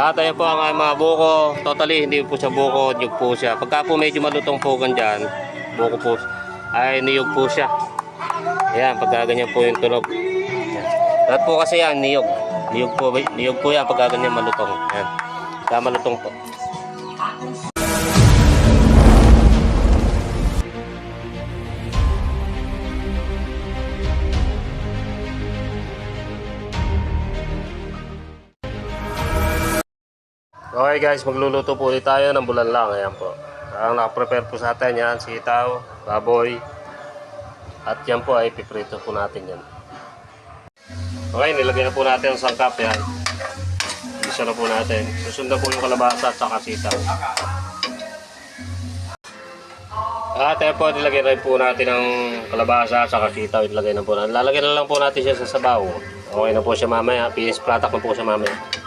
At ayan po ang mga buko. Totally, hindi po siya buko. Niyog po siya. Pagka po medyo malutong po dyan, buko po, ay niyog po siya. Ayan, pagka ganyan po yung tunog. Ayan. Lahat po kasi yan, niyog. Niyog po, niyog po yan pagka ganyan malutong. Ayan. Kaya malutong po. Okay guys, magluluto po ulit tayo ng bulan lang. Ayan po. Ang nakaprepare po sa atin yan, sitaw, baboy. At yan po ay piprito po natin yan. Okay, nilagay na po natin ang sangkap yan. Isa na po natin. Susundan po yung kalabasa at saka sitaw. At ayan po, nilagay na po natin ang kalabasa at saka sitaw. Ilagay na po natin. Lalagyan na lang po natin siya sa sabaw. Okay na po siya mamaya. Finish product na po siya mamaya.